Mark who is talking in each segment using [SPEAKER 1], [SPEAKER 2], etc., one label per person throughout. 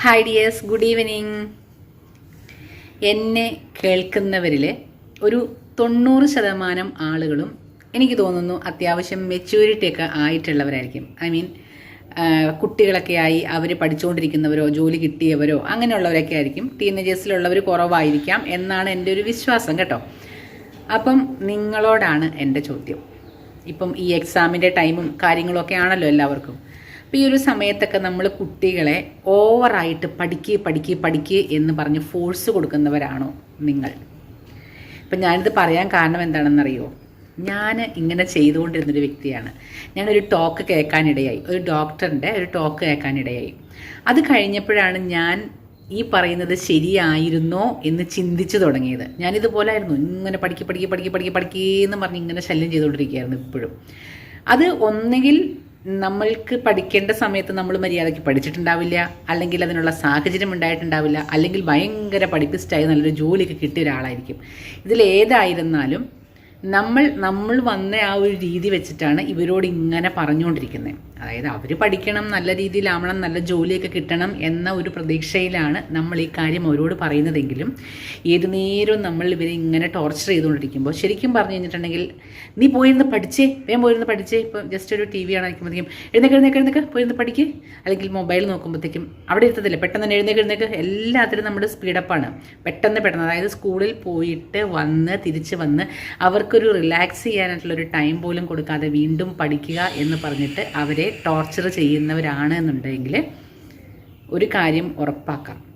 [SPEAKER 1] Hi dears good evening എന്നെ കേൾക്കുന്നവരിൽ ഒരു തൊണ്ണൂറ് ശതമാനം ആളുകളും എനിക്ക് തോന്നുന്നു അത്യാവശ്യം മെച്യൂരിറ്റി ഒക്കെ ആയിട്ടുള്ളവരായിരിക്കും. ഐ മീൻ കുട്ടികളൊക്കെ ആയി അവർ പഠിച്ചുകൊണ്ടിരിക്കുന്നവരോ ജോലി കിട്ടിയവരോ അങ്ങനെയുള്ളവരൊക്കെ ആയിരിക്കും. ടീനേജേഴ്സിലുള്ളവർ കുറവായിരിക്കാം എന്നാണ് എന്റെ ഒരു വിശ്വാസം കേട്ടോ. അപ്പം നിങ്ങളോടാണ് എന്റെ ചോദ്യം. ഇപ്പം ഈ എക്സാമിന്റെ ടൈമും കാര്യങ്ങളൊക്കെ ആണല്ലോ എല്ലാവർക്കും. ഈ ഒരു സമയത്തൊക്കെ നമ്മൾ കുട്ടികളെ ഓവറായിട്ട് പഠിക്കുക പഠിക്കുക പഠിക്കുക എന്ന് പറഞ്ഞ് ഫോഴ്സ് കൊടുക്കുന്നവരാണോ നിങ്ങൾ? ഇപ്പം ഞാനിത് പറയാൻ കാരണം എന്താണെന്നറിയോ? ഞാൻ ഇങ്ങനെ ചെയ്തുകൊണ്ടിരുന്നൊരു വ്യക്തിയാണ്. ഞാനൊരു ടോക്ക് കേൾക്കാനിടയായി. ഒരു ഡോക്ടറിന്റെ ഒരു ടോക്ക് കേൾക്കാനിടയായി. അത് കഴിഞ്ഞപ്പോഴാണ് ഞാൻ ഈ പറയുന്നത് ശരിയായിരുന്നോ എന്ന് ചിന്തിച്ചു തുടങ്ങിയത്. ഞാനിതുപോലെ ആയിരുന്നു ഇങ്ങനെ പഠിക്കുക പഠിക്കുക പഠിക്കുക പഠിക്കുക എന്ന് പറഞ്ഞ് ഇങ്ങനെ ശല്യം ചെയ്തുകൊണ്ടിരിക്കുകയായിരുന്നു ഇപ്പോഴും. അത് ഒന്നുകിൽ നമ്മൾക്ക് പഠിക്കേണ്ട സമയത്ത് നമ്മൾ മര്യാദയ്ക്ക് പഠിച്ചിട്ടുണ്ടാവില്ല അല്ലെങ്കിൽ അതിനുള്ള സാഹചര്യം ഉണ്ടായിട്ടുണ്ടാവില്ല അല്ലെങ്കിൽ ഭയങ്കര പഠിപ്പിസ്റ്റായി നല്ലൊരു ജോലിയൊക്കെ കിട്ടിയ ഒരാളായിരിക്കും. ഇതിലേതായിരുന്നാലും നമ്മൾ നമ്മൾ വന്ന ആ ഒരു രീതി വെച്ചിട്ടാണ് ഇവരോട് ഇങ്ങനെ പറഞ്ഞുകൊണ്ടിരിക്കുന്നത്. അതായത് അവർ പഠിക്കണം നല്ല രീതിയിലാവണം നല്ല ജോലിയൊക്കെ കിട്ടണം എന്ന ഒരു പ്രതീക്ഷയിലാണ് നമ്മൾ ഈ കാര്യം അവരോട് പറയുന്നതെങ്കിലും ഏതു നേരവും നമ്മൾ ഇവരെ ഇങ്ങനെ ടോർച്ചർ ചെയ്തുകൊണ്ടിരിക്കുമ്പോൾ ശരിക്കും പറഞ്ഞു കഴിഞ്ഞിട്ടുണ്ടെങ്കിൽ നീ പോയിരുന്ന് പഠിച്ചേ വേഗം പോയിരുന്ന് പഠിച്ചേ ഇപ്പോൾ ജസ്റ്റ് ഒരു ടി വി ആണ് എഴുന്നേക്ക് എഴുന്നേക്ക് എഴുന്നേക്ക് പോയിരുന്ന് പഠിക്ക്. അല്ലെങ്കിൽ മൊബൈൽ നോക്കുമ്പോഴത്തേക്കും അവിടെ ഇരുത്തത്തില്ല പെട്ടെന്ന് തന്നെ എഴുന്നേക്ക് എഴുന്നേക്ക്. എല്ലാത്തിനും നമ്മുടെ സ്പീഡപ്പാണ് പെട്ടെന്ന് പെട്ടെന്ന് അതായത് സ്കൂളിൽ പോയിട്ട് വന്ന് തിരിച്ച് വന്ന് അവർക്കൊരു റിലാക്സ് ചെയ്യാനായിട്ടുള്ള ഒരു ടൈം പോലും കൊടുക്കാതെ വീണ്ടും പഠിക്കുക എന്ന് പറഞ്ഞിട്ട് അവരെ ടോർച്ചർ ചെയ്യുന്നവരാണ് എന്നുണ്ടെങ്കിൽ ഒരു കാര്യം ഉറപ്പാക്കാം.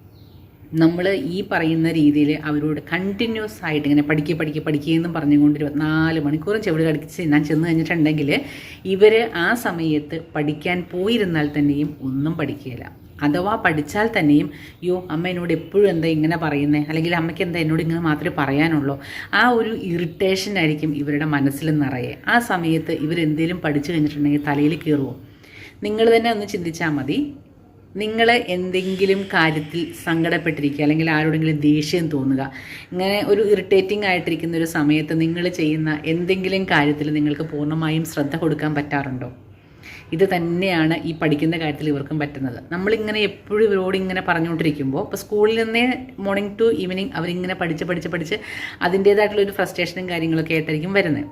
[SPEAKER 1] നമ്മൾ ഈ പറയുന്ന രീതിയിൽ അവരോട് കണ്ടിന്യൂസ് ആയിട്ട് ഇങ്ങനെ പഠിക്കുക പഠിക്കുക പഠിക്കുക എന്നും പറഞ്ഞുകൊണ്ട് ഇരുപത്തിനാല് മണിക്കൂറും ചെവിട് കടിച്ച് ഞാൻ ചെന്ന് കഴിഞ്ഞിട്ടുണ്ടെങ്കിൽ ഇവർ ആ സമയത്ത് പഠിക്കാൻ പോയിരുന്നാൽ തന്നെയും ഒന്നും പഠിക്കുകയില്ല അഥവാ പഠിച്ചാൽ തന്നെയും യോ അമ്മ എന്നോട് എപ്പോഴും എന്താ ഇങ്ങനെ പറയുന്നത് അല്ലെങ്കിൽ അമ്മയ്ക്ക് എന്താ എന്നോട് ഇങ്ങനെ മാത്രമേ പറയാനുള്ളൂ. ആ ഒരു ഇറിറ്റേഷൻ ആയിരിക്കും ഇവരുടെ മനസ്സിൽ നിറയെ. ആ സമയത്ത് ഇവരെന്തെങ്കിലും പഠിച്ചു കഴിഞ്ഞിട്ടുണ്ടെങ്കിൽ തലയിൽ കയറുമോ നിങ്ങൾ തന്നെ ഒന്ന് ചിന്തിച്ചാൽ മതി. നിങ്ങൾ എന്തെങ്കിലും കാര്യത്തിൽ സങ്കടപ്പെട്ടിരിക്കുക അല്ലെങ്കിൽ ആരോടെങ്കിലും ദേഷ്യം തോന്നുക ഇങ്ങനെ ഒരു ഇറിറ്റേറ്റിംഗ് ആയിട്ടിരിക്കുന്ന ഒരു സമയത്ത് നിങ്ങൾ ചെയ്യുന്ന എന്തെങ്കിലും കാര്യത്തിൽ നിങ്ങൾക്ക് പൂർണമായും ശ്രദ്ധ കൊടുക്കാൻ പറ്റാറുണ്ടോ? ഇത് തന്നെയാണ് ഈ പഠിക്കുന്ന കാര്യത്തിൽ ഇവർക്കും പറ്റുന്നത്. നമ്മളിങ്ങനെ എപ്പോഴും ഇവരോട് ഇങ്ങനെ പറഞ്ഞുകൊണ്ടിരിക്കുമ്പോൾ ഇപ്പോൾ സ്കൂളിൽ നിന്നേ മോർണിംഗ് ടു ഈവനിങ് അവരിങ്ങനെ പഠിച്ച് പഠിച്ച് പഠിച്ച് അതിന്റേതായിട്ടുള്ള ഒരു ഫ്രസ്ട്രേഷനും കാര്യങ്ങളൊക്കെ ആയിട്ടായിരിക്കും വരുന്നത്.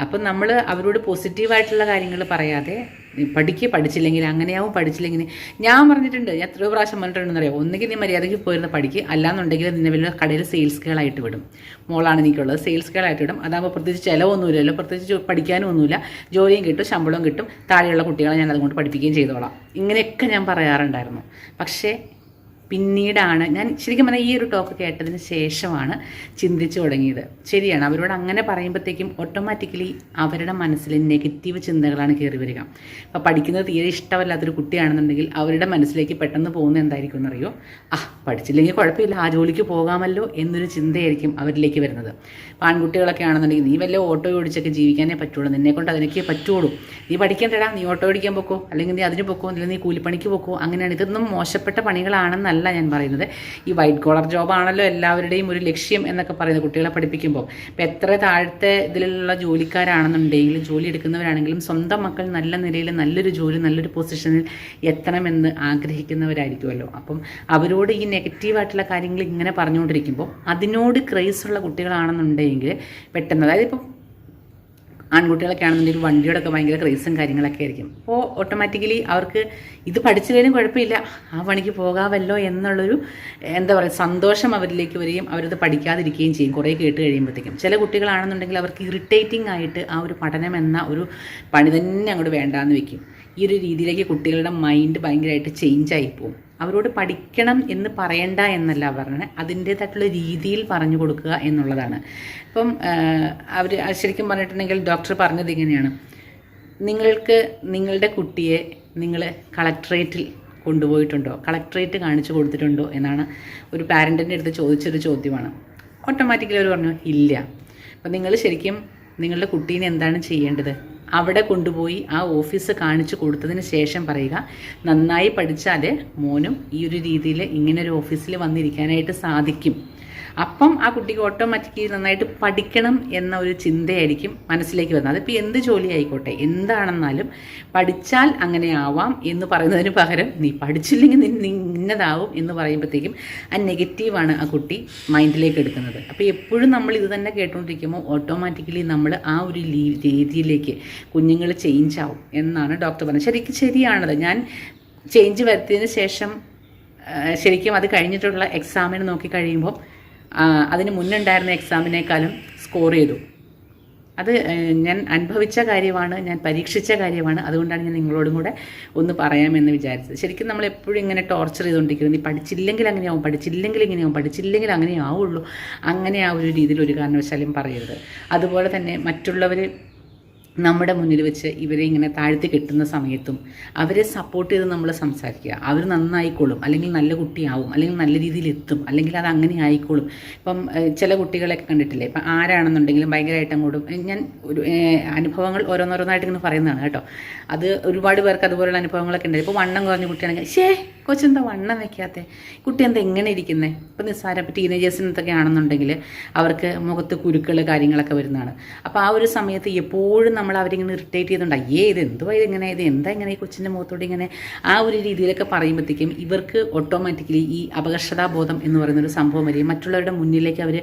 [SPEAKER 1] അപ്പം നമ്മൾ അവരോട് പോസിറ്റീവായിട്ടുള്ള കാര്യങ്ങൾ പറയാതെ നീ പഠിക്കുക പഠിച്ചില്ലെങ്കിൽ അങ്ങനെയാവും പഠിച്ചില്ലെങ്കിൽ ഞാൻ പറഞ്ഞിട്ടുണ്ട് ഞാൻ എത്രയോ പ്രാവശ്യം പറഞ്ഞിട്ടുണ്ടെന്ന് അറിയാം? ഒന്നുകിൽ നീ മര്യാദയ്ക്ക് പോയിരുന്ന പഠിക്കുക അല്ലാന്നുണ്ടെങ്കിൽ നിന്നെ വലിയ കടയിൽ സെയിൽസ് കേളായിട്ട് വിടും. മോളാണ് എനിക്കുള്ളത് സെയിൽസ് കേളായിട്ട് വിടും. അതാകുമ്പോൾ പ്രത്യേകിച്ച് ചിലവൊന്നുമില്ലല്ലോ പ്രത്യേകിച്ച് പഠിക്കാനും ഒന്നുമില്ല. ജോലിയും കിട്ടും ശമ്പളവും കിട്ടും താഴെയുള്ള കുട്ടികളെ ഞാൻ അതുകൊണ്ട് പഠിപ്പിക്കുകയും ചെയ്തോളാം. ഇങ്ങനെയൊക്കെ ഞാൻ പറയാറുണ്ടായിരുന്നു. പക്ഷേ പിന്നീടാണ് ഞാൻ ശരിക്കും പറഞ്ഞാൽ ഈ ഒരു ടോക്ക് കേട്ടതിന് ശേഷമാണ് ചിന്തിച്ചു തുടങ്ങിയത്. ശരിയാണ് അവരോട് അങ്ങനെ പറയുമ്പോഴത്തേക്കും ഓട്ടോമാറ്റിക്കലി അവരുടെ മനസ്സിൽ നെഗറ്റീവ് ചിന്തകളാണ് കയറി വരിക. അപ്പോൾ പഠിക്കുന്നത് തീരെ ഇഷ്ടമല്ലാത്തൊരു കുട്ടിയാണെന്നുണ്ടെങ്കിൽ അവരുടെ മനസ്സിലേക്ക് പെട്ടെന്ന് പോകുന്നത് എന്തായിരിക്കും എന്നറിയോ ആ പഠിച്ചില്ലെങ്കിൽ കുഴപ്പമില്ല ആ ജോലിക്ക് പോകാമല്ലോ എന്നൊരു ചിന്തയായിരിക്കും അവരിലേക്ക് വരുന്നത്. ആൺകുട്ടികളൊക്കെ ആണെന്നുണ്ടെങ്കിൽ നീ വല്ല ഓട്ടോ ഓടിച്ചൊക്കെ ജീവിക്കാനേ പറ്റുള്ളൂ നിന്നെ കൊണ്ട് അതിനൊക്കെ പറ്റുള്ളൂ. നീ പഠിക്കേണ്ടടാ നീ ഓട്ടോ ഓടിക്കാൻ പോക്കോ അല്ലെങ്കിൽ നീ അതിന് പോക്കോ അല്ലെങ്കിൽ നീ കൂലിപ്പണിക്ക് പോക്കോ അങ്ങനെയാണ്. ഇതൊന്നും മോശപ്പെട്ട പണികളാണെന്നല്ല. ഞാൻ പറയുന്നത്. ഈ വൈറ്റ് കോളർ ജോബാണല്ലോ എല്ലാവരുടെയും ഒരു ലക്ഷ്യം എന്നൊക്കെ പറയുന്നത് കുട്ടികളെ പഠിപ്പിക്കുമ്പോൾ. ഇപ്പം എത്ര താഴത്തെ ഇതിലുള്ള ജോലിക്കാരാണെന്നുണ്ടെങ്കിലും ജോലി എടുക്കുന്നവരാണെങ്കിലും സ്വന്തം മക്കൾ നല്ല നിലയിൽ നല്ലൊരു ജോലി നല്ലൊരു പൊസിഷനിൽ എത്തണമെന്ന് ആഗ്രഹിക്കുന്നവരായിരിക്കുമല്ലോ. അപ്പം അവരോട് ഈ നെഗറ്റീവായിട്ടുള്ള കാര്യങ്ങൾ ഇങ്ങനെ പറഞ്ഞുകൊണ്ടിരിക്കുമ്പോൾ അതിനോട് ക്രേസ് ഉള്ള കുട്ടികളാണെന്നുണ്ടെങ്കിൽ പെട്ടെന്ന് അതായത് ഇപ്പം ആൺകുട്ടികളൊക്കെ ആണെന്നുണ്ടെങ്കിൽ വണ്ടിയോടൊക്കെ ഭയങ്കര ക്രേസും കാര്യങ്ങളൊക്കെ ആയിരിക്കും. അപ്പോൾ ഓട്ടോമാറ്റിക്കലി അവർക്ക് ഇത് പഠിച്ചില്ലെങ്കിലും കുഴപ്പമില്ല. ആ പണിക്ക് പോകാമല്ലോ എന്നുള്ളൊരു എന്താ പറയുക സന്തോഷം അവരിലേക്ക് വരികയും അവരത് പഠിക്കാതിരിക്കുകയും ചെയ്യും. കുറേ കേട്ട് കഴിയുമ്പോഴത്തേക്കും. ചില കുട്ടികളാണെന്നുണ്ടെങ്കിൽ അവർക്ക് ഇറിറ്റേറ്റിംഗ് ആയിട്ട് ആ ഒരു പഠനം എന്ന ഒരു പണി തന്നെ അങ്ങോട്ട് വേണ്ടാന്ന് വെക്കും. ഈ ഒരു രീതിയിലേക്ക് കുട്ടികളുടെ മൈൻഡ് ഭയങ്കരമായിട്ട് ചേഞ്ച് ആയിപ്പോവും അവരോട് പഠിക്കണം എന്ന് പറയണ്ട എന്നല്ല പറഞ്ഞത്. അതിന്റേതായിട്ടുള്ള രീതിയിൽ പറഞ്ഞു കൊടുക്കുക എന്നുള്ളതാണ്. ഇപ്പം അവർ ശരിക്കും പറഞ്ഞിട്ടുണ്ടെങ്കിൽ ഡോക്ടർ പറഞ്ഞത് ഇങ്ങനെയാണ്. നിങ്ങൾക്ക് നിങ്ങളുടെ കുട്ടിയെ നിങ്ങൾ കളക്ട്രേറ്റിൽ കൊണ്ടുപോയിട്ടുണ്ടോ? കളക്ട്രേറ്റ് കാണിച്ചു കൊടുത്തിട്ടുണ്ടോ എന്നാണ് ഒരു പാരന്റിന്റെ അടുത്ത് ചോദിച്ചൊരു ചോദ്യമാണ്. ഓട്ടോമാറ്റിക്കലി അവർ പറഞ്ഞു ഇല്ല. അപ്പം നിങ്ങൾ ശരിക്കും നിങ്ങളുടെ കുട്ടീനെ എന്താണ് ചെയ്യേണ്ടത്? അവിടെ കൊണ്ടുപോയി ആ ഓഫീസ് കാണിച്ചു കൊടുത്തതിന് ശേഷം പറയുക നന്നായി പഠിച്ചാൽ മോനും ഈ ഒരു രീതിയിൽ ഇങ്ങനെ ഒരു ഓഫീസിൽ വന്നിരിക്കാനായിട്ട് സാധിക്കും. അപ്പം ആ കുട്ടിക്ക് ഓട്ടോമാറ്റിക്കലി നന്നായിട്ട് പഠിക്കണം എന്ന ഒരു ചിന്തയായിരിക്കും മനസ്സിലേക്ക് വരുന്നത്. അതിപ്പോൾ എന്ത് ജോലി ആയിക്കോട്ടെ എന്താണെന്നാലും പഠിച്ചാൽ അങ്ങനെ ആവാം എന്ന് പറയുന്നതിന് പകരം നീ പഠിച്ചില്ലെങ്കിൽ നീ ഇന്നതാവും എന്ന് പറയുമ്പോഴത്തേക്കും ആ നെഗറ്റീവാണ് ആ കുട്ടി മൈൻഡിലേക്ക് എടുക്കുന്നത്. അപ്പോൾ എപ്പോഴും നമ്മൾ ഇത് തന്നെ കേട്ടുകൊണ്ടിരിക്കുമ്പോൾ ഓട്ടോമാറ്റിക്കലി നമ്മൾ ആ ഒരു രീതിയിലേക്ക് കുഞ്ഞുങ്ങൾ ചേഞ്ച് ആവും എന്നാണ് ഡോക്ടർ പറഞ്ഞത്. ശരിക്കും ശരിയാണത്. ഞാൻ ചേഞ്ച് വരുത്തിയതിന് ശേഷം ശരിക്കും അത് കഴിഞ്ഞിട്ടുള്ള എക്സാമിന് നോക്കി കഴിയുമ്പോൾ അതിന് മുന്നുണ്ടായിരുന്ന എക്സാമിനേക്കാളും സ്കോർ ചെയ്തു. അത് ഞാൻ അനുഭവിച്ച കാര്യമാണ് ഞാൻ പരീക്ഷിച്ച കാര്യമാണ്. അതുകൊണ്ടാണ് ഞാൻ നിങ്ങളോടും കൂടെ ഒന്ന് പറയാമെന്ന് വിചാരിച്ചത്. ശരിക്കും നമ്മൾ എപ്പോഴും ഇങ്ങനെ ടോർച്ചർ ചെയ്തുകൊണ്ടിരിക്കുന്നത് നീ പഠിച്ചില്ലെങ്കിൽ അങ്ങനെയാവും പഠിച്ചില്ലെങ്കിൽ ഇങ്ങനെയാവും പഠിച്ചില്ലെങ്കിൽ അങ്ങനെ ആവുള്ളൂ. അങ്ങനെ ആ ഒരു രീതിയിൽ ഒരു കാരണവശാലും പറയരുത്. അതുപോലെ തന്നെ മറ്റുള്ളവർ നമ്മുടെ മുന്നിൽ വെച്ച് ഇവരെ ഇങ്ങനെ താഴ്ത്തി കെട്ടുന്ന സമയത്തും അവരെ സപ്പോർട്ട് ചെയ്ത് നമ്മൾ സംസാരിക്കുക. അവർ നന്നായിക്കോളും അല്ലെങ്കിൽ നല്ല കുട്ടിയാവും അല്ലെങ്കിൽ നല്ല രീതിയിൽ എത്തും അല്ലെങ്കിൽ അത് അങ്ങനെ ആയിക്കോളും. ഇപ്പം ചില കുട്ടികളെയൊക്കെ കണ്ടിട്ടില്ലേ? ഇപ്പം ആരാണെന്നുണ്ടെങ്കിലും ഭയങ്കരമായിട്ട് അങ്ങോട്ടും ഞാൻ ഒരു അനുഭവങ്ങൾ ഓരോന്നോരോന്നായിട്ട് ഇങ്ങനെ പറയുന്നതാണ് കേട്ടോ. അത് ഒരുപാട് പേർക്ക് അതുപോലുള്ള അനുഭവങ്ങളൊക്കെ ഉണ്ട്. ഇപ്പോൾ വണ്ണം കുറഞ്ഞ കുട്ടിയാണെങ്കിൽ ഷേ കൊച്ചെന്താ വണ്ണം വെക്കാത്തെ? കുട്ടി എന്താ എങ്ങനെ ഇരിക്കുന്നത് ഇപ്പം നിസ്സാരം ഇപ്പോൾ ടീനേജേഴ്സിനൊക്കെ ആണെന്നുണ്ടെങ്കിൽ അവർക്ക് മുഖത്ത് കുരുക്കൾ കാര്യങ്ങളൊക്കെ വരുന്നതാണ്. അപ്പോൾ ആ ഒരു സമയത്ത് എപ്പോഴും നമ്മൾ അവരിങ്ങനെ ഇറിറ്റേറ്റ് ചെയ്തുകൊണ്ട് അയ്യേ ഇത് എന്തുവാ ഇതെങ്ങനെ? ഇത് എന്താ ഇങ്ങനെ ഈ കൊച്ചിന്റെ മുഖത്തോട് ഇങ്ങനെ? ആ ഒരു രീതിയിലൊക്കെ പറയുമ്പോഴത്തേക്കും ഇവർക്ക് ഓട്ടോമാറ്റിക്കലി ഈ അപകർഷതാബോധം എന്ന് പറയുന്ന ഒരു സംഭവം വരികയും മറ്റുള്ളവരുടെ മുന്നിലേക്ക് അവർ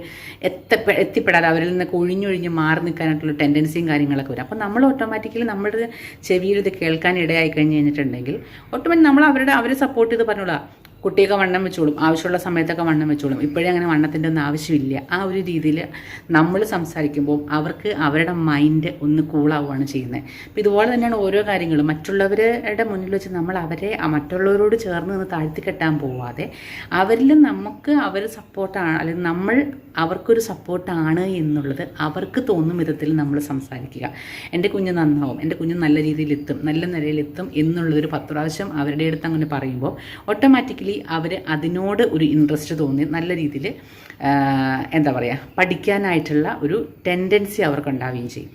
[SPEAKER 1] എത്തപ്പെ എത്തിപ്പെടാതെ അവരിൽ നിന്നൊക്കെ ഒഴിഞ്ഞൊഴിഞ്ഞ് മാറി നിൽക്കാനായിട്ടുള്ള ടെൻഡൻസിയും കാര്യങ്ങളൊക്കെ വരും. അപ്പോൾ നമ്മൾ ഓട്ടോമാറ്റിക്കലി നമ്മുടെ ചെവിയിൽ ഇത് കേൾക്കാൻ ഇടയായി കഴിഞ്ഞ് കഴിഞ്ഞിട്ടുണ്ടെങ്കിൽ ഓട്ടോമാറ്റിക് നമ്മൾ അവരുടെ അവരെ സപ്പോർട്ട് ചെയ്ത് പറഞ്ഞോളാം. കുട്ടിയൊക്കെ വണ്ണം വെച്ചോളും. ആവശ്യമുള്ള സമയത്തൊക്കെ വണ്ണം വെച്ചോളും. ഇപ്പോഴേ അങ്ങനെ വണ്ണത്തിന്റെ ഒന്നും ആവശ്യമില്ല. ആ ഒരു രീതിയിൽ നമ്മൾ സംസാരിക്കുമ്പോൾ അവർക്ക് അവരുടെ മൈൻഡ് ഒന്ന് കൂളാവുകയാണ് ചെയ്യുന്നത്. അപ്പം ഇതുപോലെ തന്നെയാണ് ഓരോ കാര്യങ്ങളും. മറ്റുള്ളവരുടെ മുന്നിൽ വെച്ച് നമ്മൾ അവരെ മറ്റുള്ളവരോട് ചേർന്ന് നിന്ന് താഴ്ത്തി കെട്ടാൻ പോവാതെ അവരിൽ നമുക്ക് അവർ സപ്പോർട്ടാണ് അല്ലെങ്കിൽ നമ്മൾ അവർക്കൊരു സപ്പോർട്ടാണ് എന്നുള്ളത് അവർക്ക് തോന്നും വിധത്തിൽ നമ്മൾ സംസാരിക്കുക. എന്റെ കുഞ്ഞ് നന്നാവും. എന്റെ കുഞ്ഞ് നല്ല രീതിയിൽ എത്തും. നല്ല നിലയിലെത്തും എന്നുള്ളതൊരു പത്ത് പ്രാവശ്യം അവരുടെ അടുത്ത് അങ്ങനെ പറയുമ്പോൾ ഓട്ടോമാറ്റിക്കലി അവർ അതിനോട് ഒരു ഇൻട്രസ്റ്റ് തോന്നി. നല്ല രീതിയിൽ എന്താ പറയുക പഠിക്കാനായിട്ടുള്ള ഒരു ടെൻഡൻസി അവർക്ക് ഉണ്ടാവുകയും ചെയ്യും.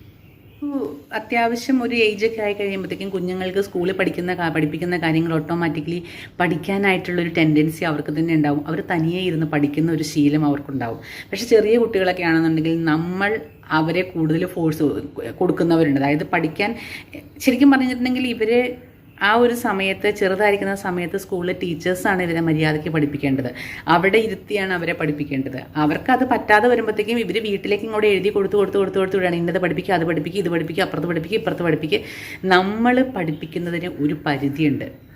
[SPEAKER 1] അത്യാവശ്യം ഒരു ഏജ് ഒക്കെ ആയി കഴിയുമ്പോഴത്തേക്കും കുഞ്ഞുങ്ങൾക്ക് സ്കൂളിൽ പഠിക്കുന്ന പഠിപ്പിക്കുന്ന കാര്യങ്ങൾ ഓട്ടോമാറ്റിക്കലി പഠിക്കാനായിട്ടുള്ളൊരു ടെൻഡൻസി അവർക്ക് തന്നെ ഉണ്ടാവും. അവർ തനിയെ ഇരുന്ന് പഠിക്കുന്ന ഒരു ശീലം അവർക്കുണ്ടാവും. പക്ഷെ ചെറിയ കുട്ടികളൊക്കെ ആണെന്നുണ്ടെങ്കിൽ നമ്മൾ അവരെ കൂടുതൽ ഫോഴ്സ് കൊടുക്കുന്നവരുണ്ട്. അതായത് പഠിക്കാൻ ശരിക്കും പറഞ്ഞിട്ടുണ്ടെങ്കിൽ ഇവരെ ആ ഒരു സമയത്ത് ചെറുതായിരിക്കുന്ന സമയത്ത് സ്കൂളിലെ ടീച്ചേഴ്സാണ് ഇവരെ മര്യാദയ്ക്ക് പഠിപ്പിക്കേണ്ടത്. അവിടെ ഇരുത്തിയാണ് അവരെ പഠിപ്പിക്കേണ്ടത്. അവർക്ക് അത് പറ്റാതെ വരുമ്പോഴത്തേക്കും ഇവർ വീട്ടിലേക്ക് ഇങ്ങോട്ട് എഴുതി കൊടുത്ത് കൊടുത്ത് കൊടുത്ത് കൊടുത്ത് വിടുകയാണ്. ഇന്നത് പഠിപ്പിക്കുക അത് പഠിപ്പിക്കുക ഇത് പഠിപ്പിക്കുക അപ്പുറത്ത് പഠിപ്പിക്കുക ഇപ്പുറത്ത് പഠിപ്പിക്കുക നമ്മൾ പഠിപ്പിക്കുന്നതിന് ഒരു പരിധിയുണ്ട്.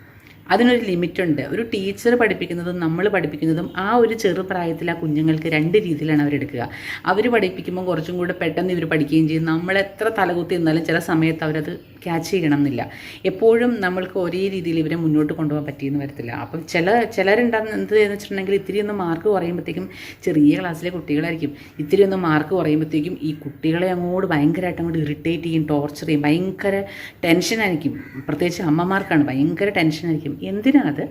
[SPEAKER 1] അതിനൊരു ലിമിറ്റുണ്ട്. ഒരു ടീച്ചർ പഠിപ്പിക്കുന്നതും നമ്മൾ പഠിപ്പിക്കുന്നതും ആ ഒരു ചെറുപ്രായത്തിൽ ആ കുഞ്ഞുങ്ങൾക്ക് രണ്ട് രീതിയിലാണ് അവരെടുക്കുക അവർ പഠിപ്പിക്കുമ്പോൾ കുറച്ചും കൂടെ പെട്ടെന്ന് ഇവർ പഠിക്കുകയും ചെയ്യും. നമ്മൾ എത്ര തലകുത്തി നിന്നാലും ചില സമയത്ത് അവരത് ക്യാച്ച് ചെയ്യണം എന്നില്ല എപ്പോഴും നമ്മൾക്ക് ഒരേ രീതിയിൽ ഇവരെ മുന്നോട്ട് കൊണ്ടുപോകാൻ പറ്റിയെന്ന് വരത്തില്ല. അപ്പം ചില ചിലരുണ്ടാകുന്ന എന്ത് വെച്ചിട്ടുണ്ടെങ്കിൽ ഇത്തിരി ഒന്ന് മാർക്ക് കുറയുമ്പോഴത്തേക്കും ചെറിയ ക്ലാസ്സിലെ കുട്ടികളായിരിക്കും. ഇത്തിരി ഒന്ന് മാർക്ക് കുറയുമ്പോഴത്തേക്കും ഈ കുട്ടികളെ അങ്ങോട്ട് ഭയങ്കരമായിട്ട് അങ്ങോട്ട് ഇറിറ്റേറ്റ് ചെയ്യും ടോർച്ചർ ചെയ്യും. ഭയങ്കര ടെൻഷനായിരിക്കും പ്രത്യേകിച്ച് അമ്മമാർക്കാണ് ഭയങ്കര ടെൻഷനായിരിക്കും എന്തിനാ അത്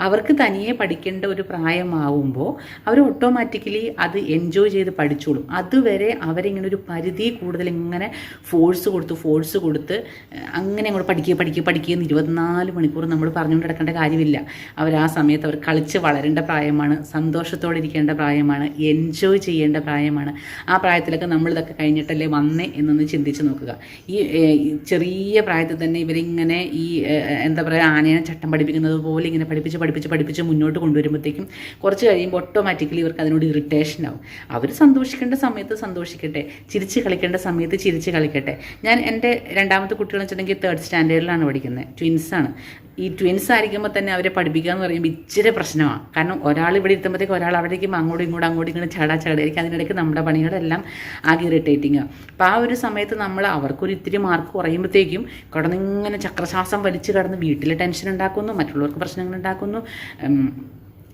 [SPEAKER 1] അവർക്ക് തനിയെ പഠിക്കേണ്ട ഒരു പ്രായമാവുമ്പോൾ അവർ ഓട്ടോമാറ്റിക്കലി അത് എൻജോയ് ചെയ്ത് പഠിച്ചോളും. അതുവരെ അവരിങ്ങനെ ഒരു പരിധി കൂടുതൽ ഇങ്ങനെ ഫോഴ്സ് കൊടുത്ത് ഫോഴ്സ് കൊടുത്ത് അങ്ങനെ അങ്ങോട്ട് പഠിക്കുക പഠിക്കുക പഠിക്കുക എന്ന് ഇരുപത്തിനാല് മണിക്കൂർ നമ്മൾ പറഞ്ഞുകൊണ്ട് നടക്കേണ്ട കാര്യമില്ല. അവർ ആ സമയത്ത് അവർ കളിച്ച് വളരേണ്ട പ്രായമാണ് സന്തോഷത്തോടെ ഇരിക്കേണ്ട പ്രായമാണ് എൻജോയ് ചെയ്യേണ്ട പ്രായമാണ്. ആ പ്രായത്തിലൊക്കെ നമ്മളിതൊക്കെ കഴിഞ്ഞിട്ടല്ലേ വന്നേ എന്നൊന്ന് ചിന്തിച്ച് നോക്കുക. ഈ ചെറിയ പ്രായത്തിൽ തന്നെ ഇവരിങ്ങനെ ഈ എന്താ പറയുക ആനയെ ചട്ടം പഠിപ്പിക്കുന്നത് പോലെ ഇങ്ങനെ പഠിപ്പിച്ച് പഠിപ്പിച്ച് പഠിപ്പിച്ച് മുന്നോട്ട് കൊണ്ടുവരുമ്പോഴത്തേക്കും കുറച്ച് കഴിയുമ്പോൾ ഓട്ടോമാറ്റിക്കലി ഇവർക്ക് അതിനോട് ഇറിറ്റേഷൻ ആവും. അവർ സന്തോഷിക്കേണ്ട സമയത്ത് സന്തോഷിക്കട്ടെ. ചിരിച്ച് കളിക്കേണ്ട സമയത്ത് ചിരിച്ച് കളിക്കട്ടെ. ഞാൻ എന്റെ രണ്ടാമത്തെ കുട്ടികളെന്ന് വെച്ചിട്ടുണ്ടെങ്കിൽ തേർഡ് സ്റ്റാൻഡേർഡിലാണ് പഠിക്കുന്നത്. ട്വിൻസാണ് ഈ ട്വിൻസ് ആയിരിക്കുമ്പോൾ തന്നെ അവരെ പഠിപ്പിക്കുക എന്ന് പറയുമ്പോൾ ഇച്ചിരി പ്രശ്നമാണ് കാരണം ഒരാൾ ഇവിടെ എത്തുമ്പോഴത്തേക്ക് ഒരാൾ അവിടേക്കും അങ്ങോട്ടും ഇങ്ങോട്ടും അങ്ങോട്ടും ഇങ്ങോട്ടും ചാടാ ചാടായിരിക്കും അതിനിടയ്ക്ക് നമ്മുടെ പണികളെല്ലാം ആകെ ഇറിറ്റേറ്റിങ് അപ്പോൾ ആ ഒരു സമയത്ത് നമ്മൾ അവർക്കൊരു ഇത്തിരി മാർക്ക് കുറയുമ്പോഴത്തേക്കും കിടന്നിങ്ങനെ ചക്രശ്വാസം വലിച്ച് കിടന്ന് വീട്ടിൽ ടെൻഷൻ ഉണ്ടാക്കുന്നു മറ്റുള്ളവർക്ക് പ്രശ്നങ്ങൾ ഉണ്ടാക്കുന്നു.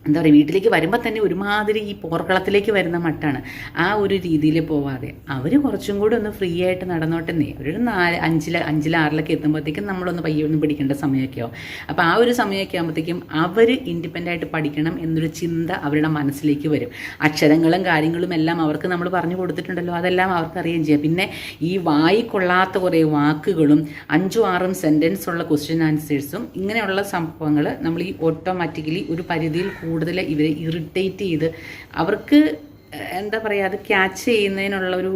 [SPEAKER 1] എന്താ പറയുക വീട്ടിലേക്ക് വരുമ്പോൾ തന്നെ ഒരുമാതിരി ഈ പോർക്കളത്തിലേക്ക് വരുന്ന മട്ടാണ്. ആ ഒരു രീതിയിൽ പോവാതെ അവർ കുറച്ചും കൂടി ഒന്ന് ഫ്രീ ആയിട്ട് നടന്നോട്ടെന്നേ ഒരു നാല് അഞ്ചിൽ അഞ്ചിൽ ആറിലൊക്കെ എത്തുമ്പോഴത്തേക്കും നമ്മളൊന്ന് പയ്യെ ഒന്ന് പിടിക്കേണ്ട സമയമൊക്കെ ആവും. അപ്പോൾ ആ ഒരു സമയമൊക്കെ ആകുമ്പോഴത്തേക്കും അവർ ഇൻഡിപെൻഡന്റ് ആയിട്ട് പഠിക്കണം എന്നൊരു ചിന്ത അവരുടെ മനസ്സിലേക്ക് വരും. അക്ഷരങ്ങളും കാര്യങ്ങളും എല്ലാം അവർക്ക് നമ്മൾ പറഞ്ഞു കൊടുത്തിട്ടുണ്ടല്ലോ അതെല്ലാം അവർക്ക് അറിയുകയും ചെയ്യാം. പിന്നെ ഈ വായിക്കൊള്ളാത്ത കുറേ വാക്കുകളും അഞ്ചും ആറും സെന്റൻസ് ഉള്ള ക്വസ്റ്റ്യൻ ആൻസേഴ്സും ഇങ്ങനെയുള്ള സംഭവങ്ങൾ നമ്മൾ ഈ ഓട്ടോമാറ്റിക്കലി ഒരു പരിധിയിൽ കൂടുതൽ ഇവരെ ഇറിറ്റേറ്റ് ചെയ്ത് അവർക്ക് എന്താ പറയുക അത് ക്യാച്ച് ചെയ്യുന്നതിനുള്ള ഒരു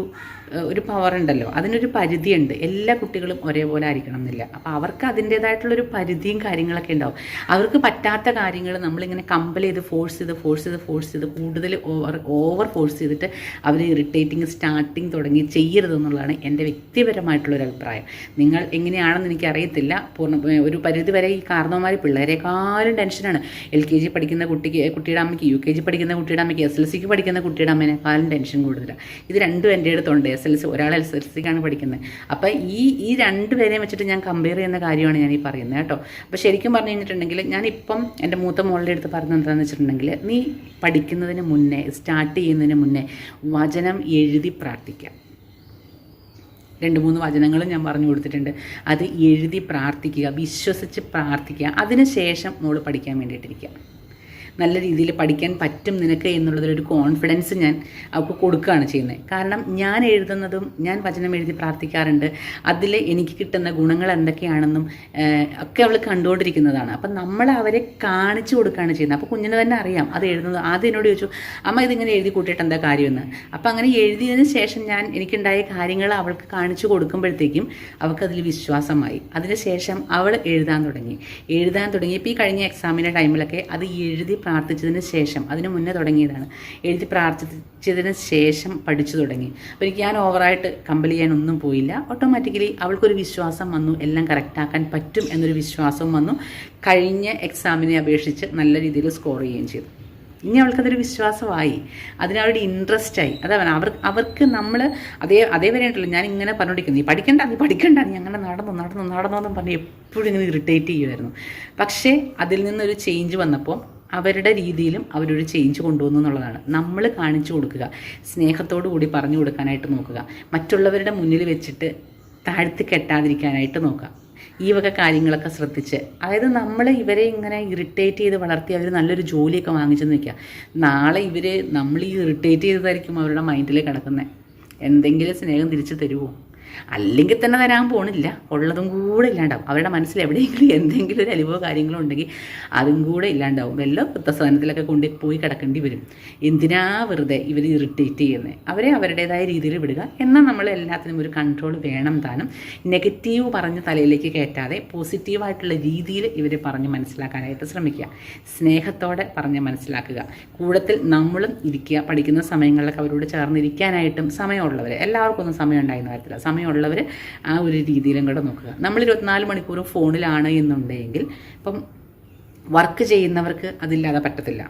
[SPEAKER 1] ഒരു പവർ ഉണ്ടല്ലോ. അതിനൊരു പരിധിയുണ്ട്. എല്ലാ കുട്ടികളും ഒരേപോലെ ആയിരിക്കണം എന്നില്ല. അപ്പോൾ അവർക്ക് അതിന്റേതായിട്ടുള്ളൊരു പരിധിയും കാര്യങ്ങളൊക്കെ ഉണ്ടാവും. അവർക്ക് പറ്റാത്ത കാര്യങ്ങൾ നമ്മളിങ്ങനെ കമ്പൽ ചെയ്ത് ഫോഴ്സ് ചെയ്ത് ഫോഴ്സ് ചെയ്ത് ഫോഴ്സ് ചെയ്ത് കൂടുതൽ ഓവർ ഓവർ ഫോഴ്സ് ചെയ്തിട്ട് അവർ ഇറിറ്റേറ്റിംഗ് സ്റ്റാർട്ടിങ് തുടങ്ങി ചെയ്യരുതെന്നുള്ളതാണ് എന്റെ വ്യക്തിപരമായിട്ടുള്ളൊരു അഭിപ്രായം. നിങ്ങൾ എങ്ങനെയാണെന്ന് എനിക്കറിയത്തില്ല. പൂർണ ഒരു പരിധി വരെ ഈ കാരണവന്മാർ പിള്ളേരെക്കാളും ടെൻഷനാണ് എൽ കെ ജി പഠിക്കുന്ന കുട്ടിക്ക് കുട്ടിയുടെ അമ്മയ്ക്ക് യു കെ ജി പഠിക്കുന്ന കുട്ടിയുടെ അമ്മയ്ക്ക് എസ് എൽ സിക്ക് പഠിക്കുന്ന കുട്ടിയുടെ അമ്മേനേക്കാളും ടെൻഷൻ കൂടുതലാണ്. ഇത് രണ്ടും എന്റെ അടുത്തുണ്ട്. എസ് എൽ സി ഒരാൾ എസ് എൽ സിക്കാണ് പഠിക്കുന്നത്. അപ്പോൾ ഈ ഈ രണ്ട് പേരെയും വെച്ചിട്ട് ഞാൻ കമ്പയർ ചെയ്യുന്ന കാര്യമാണ് ഞാൻ ഈ പറയുന്നത് കേട്ടോ. അപ്പോൾ ശരിക്കും പറഞ്ഞു കഴിഞ്ഞിട്ടുണ്ടെങ്കിൽ ഞാനിപ്പം എന്റെ മൂത്ത മോളുടെ അടുത്ത് പറഞ്ഞത് എന്താണെന്ന് വെച്ചിട്ടുണ്ടെങ്കിൽ നീ പഠിക്കുന്നതിന് മുന്നേ സ്റ്റാർട്ട് ചെയ്യുന്നതിന് മുന്നേ വചനം എഴുതി പ്രാർത്ഥിക്കാം. രണ്ട് മൂന്ന് വചനങ്ങളും ഞാൻ പറഞ്ഞു കൊടുത്തിട്ടുണ്ട്. അത് എഴുതി പ്രാർത്ഥിക്കുക വിശ്വസിച്ച് പ്രാർത്ഥിക്കുക. അതിനുശേഷം മോൾ പഠിക്കാൻ വേണ്ടിയിട്ടിരിക്കുക. നല്ല രീതിയിൽ പഠിക്കാൻ പറ്റും നിനക്ക് എന്നുള്ളതിലൊരു കോൺഫിഡൻസ് ഞാൻ അവൾക്ക് കൊടുക്കുകയാണ് ചെയ്യുന്നത്. കാരണം ഞാൻ എഴുതുന്നതും ഞാൻ വചനം എഴുതി പ്രാർത്ഥിക്കാറുണ്ട്. അതിൽ എനിക്ക് കിട്ടുന്ന ഗുണങ്ങൾ എന്തൊക്കെയാണെന്നും ഒക്കെ അവൾ കണ്ടുകൊണ്ടിരിക്കുന്നതാണ്. അപ്പം നമ്മൾ അവരെ കാണിച്ചു കൊടുക്കുകയാണ് ചെയ്യുന്നത്. അപ്പോൾ കുഞ്ഞിന് തന്നെ അറിയാം അത് എഴുതുന്നത്. ആദ്യം എന്നോട് ചോദിച്ചു അമ്മ ഇതിങ്ങനെ എഴുതി കൂട്ടിയിട്ട് എന്താ കാര്യമെന്ന്? അപ്പം അങ്ങനെ എഴുതിയതിന് ശേഷം ഞാൻ എനിക്കുണ്ടായ കാര്യങ്ങൾ അവൾക്ക് കാണിച്ചു കൊടുക്കുമ്പോഴത്തേക്കും അവൾക്ക് അതിൽ വിശ്വാസമായി അതിനുശേഷം അവൾ എഴുതാൻ തുടങ്ങി. എഴുതാൻ തുടങ്ങിയപ്പോൾ ഈ കഴിഞ്ഞ എക്സാമിന്റെ ടൈമിലൊക്കെ അത് എഴുതി പ്രാർത്ഥിച്ചതിന് ശേഷം അതിന് മുന്നേ തുടങ്ങിയതാണ്. എഴുതി പ്രാർത്ഥിച്ചതിന് ശേഷം പഠിച്ചു തുടങ്ങി. അപ്പോൾ എനിക്ക് ഞാൻ ഓവറായിട്ട് കമ്പൽ ചെയ്യാനൊന്നും പോയില്ല. ഓട്ടോമാറ്റിക്കലി അവൾക്കൊരു വിശ്വാസം വന്നു. എല്ലാം കറക്റ്റാക്കാൻ പറ്റും എന്നൊരു വിശ്വാസവും വന്നു. കഴിഞ്ഞ എക്സാമിനെ അപേക്ഷിച്ച് നല്ല രീതിയിൽ സ്കോർ ചെയ്യുകയും ചെയ്തു. ഇനി അവൾക്കതൊരു വിശ്വാസമായി. അതിനവരുടെ ഇൻട്രസ്റ്റ് ആയി. അതാണ് അവർ അവർക്ക് നമ്മൾ അതേ അതേ ഉണ്ടല്ലോ ഞാൻ ഇങ്ങനെ പറഞ്ഞുകൊണ്ടിരിക്കുന്നു നീ പഠിക്കണ്ട നീ പഠിക്കണ്ട നീ അങ്ങനെ നടന്നു നടന്നു നടന്നു എന്നും പറഞ്ഞ് എപ്പോഴും ഇങ്ങനെ ഇറിറ്റേറ്റ് ചെയ്യുമായിരുന്നു. പക്ഷേ അതിൽ നിന്നൊരു ചേഞ്ച് വന്നപ്പോൾ അവരുടെ രീതിയിലും അവരൊരു ചേഞ്ച് കൊണ്ടുവന്നു എന്നുള്ളതാണ്. നമ്മൾ കാണിച്ചു കൊടുക്കുക. സ്നേഹത്തോടു കൂടി പറഞ്ഞു കൊടുക്കാനായിട്ട് നോക്കുക. മറ്റുള്ളവരുടെ മുന്നിൽ വെച്ചിട്ട് താഴ്ത്തി കെട്ടാതിരിക്കാനായിട്ട് നോക്കുക. ഈ വക കാര്യങ്ങളൊക്കെ ശ്രദ്ധിച്ച്. അതായത് നമ്മൾ ഇവരെ ഇങ്ങനെ ഇറിറ്റേറ്റ് ചെയ്ത് വളർത്തി അവർ നല്ലൊരു ജോലിയൊക്കെ വാങ്ങിച്ചെന്ന് നിൽക്കുക നാളെ ഇവർ നമ്മൾ ഈ ഇറിറ്റേറ്റ് ചെയ്തതായിരിക്കും അവരുടെ മൈൻഡിൽ കിടക്കുന്നത് എന്തെങ്കിലും സ്നേഹം തിരിച്ചു തരുമോ അല്ലെങ്കിൽ തന്നെ തരാൻ പോണില്ല. ഉള്ളതും കൂടെ ഇല്ലാണ്ടാവും. അവരുടെ മനസ്സിൽ എവിടെയെങ്കിലും എന്തെങ്കിലും ഒരു അലിവോ കാര്യങ്ങളോ ഉണ്ടെങ്കിൽ അതും കൂടെ ഇല്ലാണ്ടാവും. വല്ല വൃദ്ധസദനത്തിലൊക്കെ കൊണ്ടു പോയി കിടക്കേണ്ടി വരും. എന്തിനാ വെറുതെ ഇവർ ഇറിറ്റേറ്റ് ചെയ്യുന്നത് അവരെ അവരുടേതായ രീതിയിൽ വിടുക. എന്നാൽ നമ്മൾ എല്ലാത്തിനും ഒരു കൺട്രോൾ വേണം താനും. നെഗറ്റീവ് പറഞ്ഞ് തലയിലേക്ക് കയറ്റാതെ പോസിറ്റീവായിട്ടുള്ള രീതിയിൽ ഇവർ പറഞ്ഞ് മനസ്സിലാക്കാനായിട്ട് ശ്രമിക്കുക. സ്നേഹത്തോടെ പറഞ്ഞ് മനസ്സിലാക്കുക. കൂടത്തിൽ നമ്മളും ഇരിക്കുക. പഠിക്കുന്ന സമയങ്ങളിലൊക്കെ അവരോട് ചേർന്നിരിക്കാനായിട്ടും സമയമുള്ളവർ. എല്ലാവർക്കും ഒന്നും സമയം ഉണ്ടായിരുന്ന കാര്യത്തില്ല. സമയമുള്ളവർ ആ ഒരു രീതിയിലും കൂടെ നോക്കുക. നമ്മൾ ഇരുപത്തിനാല് മണിക്കൂറും ഫോണിലാണ് എന്നുണ്ടെങ്കിൽ ഇപ്പം വർക്ക് ചെയ്യുന്നവർക്ക് അതില്ലാതെ പറ്റത്തില്ല.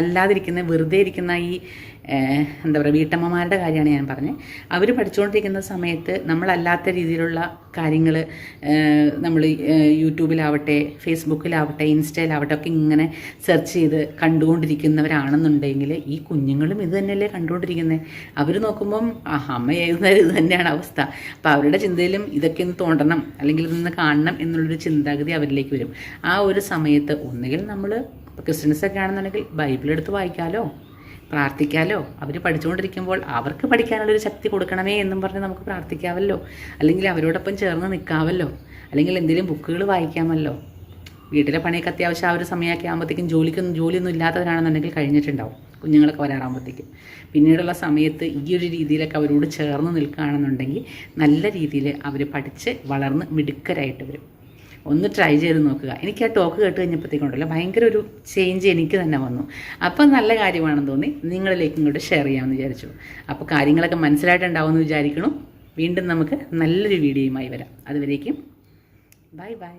[SPEAKER 1] അല്ലാതിരിക്കുന്ന വെറുതെ ഇരിക്കുന്ന ഈ എന്താ പറയുക വീട്ടമ്മമാരുടെ കാര്യമാണ് ഞാൻ പറഞ്ഞത് അവർ പഠിച്ചുകൊണ്ടിരിക്കുന്ന സമയത്ത് നമ്മളല്ലാത്ത രീതിയിലുള്ള കാര്യങ്ങൾ നമ്മൾ യൂട്യൂബിലാവട്ടെ ഫേസ്ബുക്കിലാവട്ടെ ഇൻസ്റ്റയിലാവട്ടെ ഒക്കെ ഇങ്ങനെ സെർച്ച് ചെയ്ത് കണ്ടുകൊണ്ടിരിക്കുന്നവരാണെന്നുണ്ടെങ്കിൽ ഈ കുഞ്ഞുങ്ങളും ഇത് തന്നെയല്ലേ കണ്ടുകൊണ്ടിരിക്കുന്നത് അവർ നോക്കുമ്പം അമ്മ എഴുതുന്നത് ഇത് തന്നെയാണ് അവസ്ഥ. അപ്പോൾ അവരുടെ ചിന്തയിലും ഇതൊക്കെ ഒന്ന് തോണ്ടണം അല്ലെങ്കിൽ ഇതൊന്ന് കാണണം എന്നുള്ളൊരു ചിന്താഗതി അവരിലേക്ക് വരും. ആ ഒരു സമയത്ത് ഒന്നുകിൽ നമ്മൾ ഇപ്പോൾ ക്രിസ്ത്യൻസൊക്കെ ആണെന്നുണ്ടെങ്കിൽ ബൈബിൾ എടുത്ത് വായിക്കാമല്ലോ പ്രാർത്ഥിക്കാമല്ലോ അവർ പഠിച്ചുകൊണ്ടിരിക്കുമ്പോൾ അവർക്ക് പഠിക്കാനുള്ളൊരു ശക്തി കൊടുക്കണമേ എന്നും പറഞ്ഞ് നമുക്ക് പ്രാർത്ഥിക്കാമല്ലോ അല്ലെങ്കിൽ അവരോടൊപ്പം ചേർന്ന് നിൽക്കാമല്ലോ അല്ലെങ്കിൽ എന്തെങ്കിലും ബുക്കുകൾ വായിക്കാമല്ലോ. വീട്ടിലെ പണിയൊക്കെ അത്യാവശ്യം ആ ഒരു സമയമൊക്കെ ആകുമ്പോഴത്തേക്കും ജോലിക്കൊന്നും ജോലിയൊന്നും ഇല്ലാത്തവരാണെന്നുണ്ടെങ്കിൽ കഴിഞ്ഞിട്ടുണ്ടാവും. കുഞ്ഞുങ്ങളൊക്കെ വരാറാകുമ്പോഴത്തേക്കും പിന്നീടുള്ള സമയത്ത് ഈ ഒരു രീതിയിലൊക്കെ അവരോട് ചേർന്ന് നിൽക്കുകയാണെന്നുണ്ടെങ്കിൽ നല്ല രീതിയിൽ അവർ പഠിച്ച് വളർന്ന് മിടുക്കരായിട്ട് വരും. ഒന്ന് ട്രൈ ചെയ്ത് നോക്കുക. എനിക്ക് ആ ടോക്ക് കേട്ട് കഴിഞ്ഞപ്പോഴത്തേക്കുണ്ടല്ലോ ഭയങ്കര ഒരു ചേഞ്ച് എനിക്ക് തന്നെ വന്നു. അപ്പം നല്ല കാര്യമാണെന്ന് തോന്നി നിങ്ങളിലേക്ക് ഇങ്ങോട്ട് ഷെയർ ചെയ്യാമെന്ന് വിചാരിച്ചു. അപ്പോൾ കാര്യങ്ങളൊക്കെ മനസ്സിലായിട്ടുണ്ടാവുമെന്ന് വിചാരിക്കണം വീണ്ടും നമുക്ക് നല്ലൊരു വീഡിയോയുമായി വരാം. അതുവരേക്കും ബൈ ബൈ